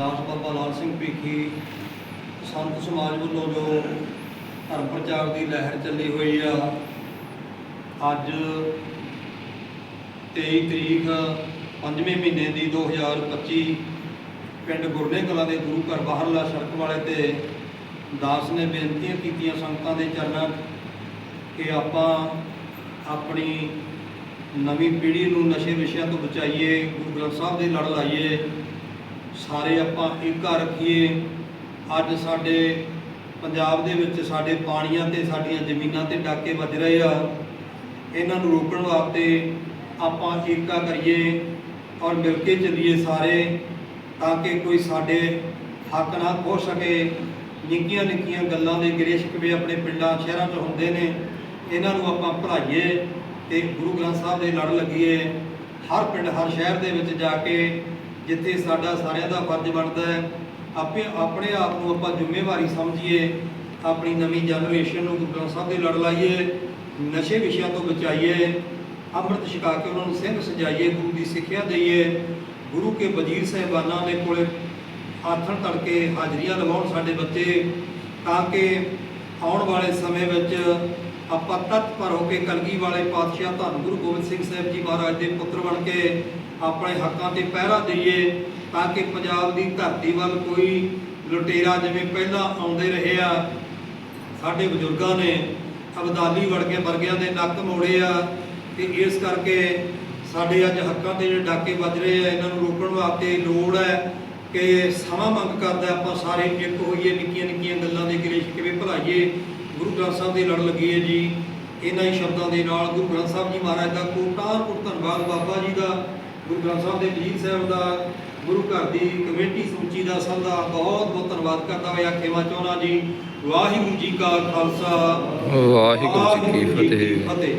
ਦਾਸ ਬਾਬਾ ਲਾਲ ਸਿੰਘ ਭੀਖੀ, ਸੰਤ ਸਮਾਜ ਵੱਲੋਂ ਜੋ ਧਰਮ ਪ੍ਰਚਾਰ ਦੀ ਲਹਿਰ ਚੱਲੀ ਹੋਈ ਆ, ਅੱਜ 23 ਤਰੀਕ ਪੰਜਵੇਂ ਮਹੀਨੇ ਦੀ 2025 ਪਿੰਡ ਗੁਰਨੇ ਕਲਾਂ ਦੇ ਗੁਰੂ ਘਰ ਬਾਹਰਲਾ ਸੜਕ ਵਾਲੇ ਤੇ ਦਾਸ ਨੇ ਬੇਨਤੀਆਂ ਕੀਤੀਆਂ ਸੰਗਤਾਂ ਦੇ ਚਰਨਾਂ 'ਚ ਕਿ ਆਪਾਂ ਆਪਣੀ ਨਵੀਂ ਪੀੜ੍ਹੀ ਨੂੰ ਨਸ਼ੇ ਵਿਸ਼ਿਆਂ ਤੋਂ ਬਚਾਈਏ, ਗੁਰੂ ਗ੍ਰੰਥ ਸਾਹਿਬ ਦੀ ਲੜ ਲਾਈਏ ਸਾਰੇ ਆਪਾਂ ਏਕਾ ਰੱਖੀਏ। ਅੱਜ ਸਾਡੇ ਪੰਜਾਬ ਦੇ ਵਿੱਚ ਸਾਡੇ ਪਾਣੀਆਂ ਤੇ ਸਾਡੀਆਂ ਜ਼ਮੀਨਾਂ ਤੇ ਡਾਕੇ ਵੱਜ ਰਹੇ ਆ। ਇਹਨਾਂ ਨੂੰ ਰੋਕਣ ਵਾਸਤੇ ਆਪਾਂ ਏਕਾ ਕਰੀਏ ਔਰ ਮਿਲ ਕੇ ਚੱਲੀਏ ਸਾਰੇ ਤਾਂ ਕਿ ਕੋਈ ਸਾਡੇ ਹੱਕ ਨਾ ਖੋ ਸਕੇ। ਨਿੱਕੀਆਂ ਨਿੱਕੀਆਂ ਗੱਲਾਂ ਦੇ ਗ੍ਰੇਸ਼ਕ ਵੀ ਆਪਣੇ ਪਿੰਡਾਂ ਸ਼ਹਿਰਾਂ 'ਚ ਹੁੰਦੇ ਨੇ। ਇਹਨਾਂ ਨੂੰ ਆਪਾਂ ਭੁਲਾਈਏ ਤੇ ਗੁਰੂ ਗ੍ਰੰਥ ਸਾਹਿਬ ਦੇ ਲੜ ਲੱਗੀਏ। ਹਰ ਪਿੰਡ, ਹਰ ਸ਼ਹਿਰ ਦੇ ਵਿੱਚ ਜਾ ਕੇ ਜਿੱਥੇ ਸਾਡਾ ਸਾਰਿਆਂ ਦਾ ਫਰਜ਼ ਬਣਦਾ ਹੈ, ਆਪੇ ਆਪਣੇ ਆਪ ਨੂੰ ਆਪਾਂ ਜ਼ਿੰਮੇਵਾਰੀ ਸਮਝੀਏ, ਆਪਣੀ ਨਵੀਂ ਜਨਰੇਸ਼ਨ ਨੂੰ ਗੁਰੂ ਗ੍ਰੰਥ ਸਾਹਿਬ ਦੇ ਲੜ ਲਾਈਏ, ਨਸ਼ੇ ਵਿਸ਼ਿਆਂ ਤੋਂ ਬਚਾਈਏ, ਅੰਮ੍ਰਿਤ ਛਕਾ ਕੇ ਉਹਨਾਂ ਨੂੰ ਸਿੰਘ ਸਜਾਈਏ, ਗੁਰੂ ਦੀ ਸਿੱਖਿਆ ਦਈਏ, ਗੁਰੂ ਕੇ ਵਜ਼ੀਰ ਸਾਹਿਬਾਨਾਂ ਦੇ ਕੋਲੇ ਆਥਣ ਤੜਕੇ ਹਾਜ਼ਰੀਆਂ ਲਵਾਉਣ ਸਾਡੇ ਬੱਚੇ, ਤਾਂ ਕਿ ਆਉਣ ਵਾਲੇ ਸਮੇਂ ਵਿੱਚ ਆਪਾਂ ਤਤਪਰ ਹੋ ਕੇ ਕਲਗੀ ਵਾਲੇ ਪਾਤਸ਼ਾਹ ਧੰਨ ਗੁਰੂ ਗੋਬਿੰਦ ਸਿੰਘ ਸਾਹਿਬ ਜੀ ਮਹਾਰਾਜ ਦੇ ਪੁੱਤਰ ਬਣ ਕੇ ਆਪਣੇ ਹੱਕਾਂ ਤੇ ਪਹਿਰਾ ਦਈਏ ਤਾਂ ਕਿ ਪੰਜਾਬ ਦੀ ਧਰਤੀ ਵੱਲ ਕੋਈ ਲੁਟੇਰਾ ਜਿਵੇਂ ਪਹਿਲਾਂ ਆਉਂਦੇ ਰਹੇ ਆ। ਸਾਡੇ ਬਜ਼ੁਰਗਾਂ ਨੇ ਅਬਦਾਲੀ ਵਰਗੇ ਵਰਗਿਆਂ ਦੇ ਨੱਕ ਮੋੜੇ ਆ ਤੇ ਇਸ ਕਰਕੇ ਸਾਡੇ ਅੱਜ ਹੱਕਾਂ ਤੇ ਜਿਹੜੇ ਡਾਕੇ ਵੱਜ ਰਹੇ ਆ, ਇਹਨਾਂ ਨੂੰ ਰੋਕਣ ਵਾਸਤੇ ਲੋੜ ਹੈ। ਕਿ ਸਮਾਂ ਮੰਗ ਕਰਦਾ ਆਪਾਂ ਸਾਰੇ ਇੱਕ ਹੋਈਏ ਨਿੱਕੀਆਂ ਨਿੱਕੀਆਂ ਗੱਲਾਂ ਦੇ ਗ੍ਰੇਸ਼ ਕਿਵੇਂ ਭੁਲਾਈਏ। ਗੁਰੂ ਗ੍ਰੰਥ ਸਾਹਿਬ ਦੀ ਲੜ ਲੱਗੀਏ ਜੀ। ਇਹਨਾਂ ਹੀ ਸ਼ਬਦਾਂ ਦੇ ਨਾਲ ਗੁਰੂ ਗ੍ਰੰਥ ਸਾਹਿਬ ਜੀ ਮਹਾਰਾਜ ਦਾ ਕੋਟਾਨ ਕੋਟ ਧੰਨਵਾਦ ਬਾਬਾ ਜੀ ਦਾ ਗੁਰੂ ਗ੍ਰੰਥ ਸਾਹਿਬ ਦੇ ਵਜ਼ੀਰ ਸਾਹਿਬ ਦਾ ਗੁਰੂ ਘਰ ਦੀ ਕਮੇਟੀ ਸਮੁੱਚੀ ਦਾ ਸਭ ਦਾ ਬਹੁਤ ਬਹੁਤ ਧੰਨਵਾਦ ਕਰਦਾ ਹੋਇਆ। ਖੇਮਾ ਚਾਹੁੰਦਾ ਜੀ ਵਾਹਿਗੁਰੂ ਜੀ ਕਾ ਖਾਲਸਾ। ਵਾਹਿਗੁਰੂ ਜੀ ਕੀ ਫਤਿਹ।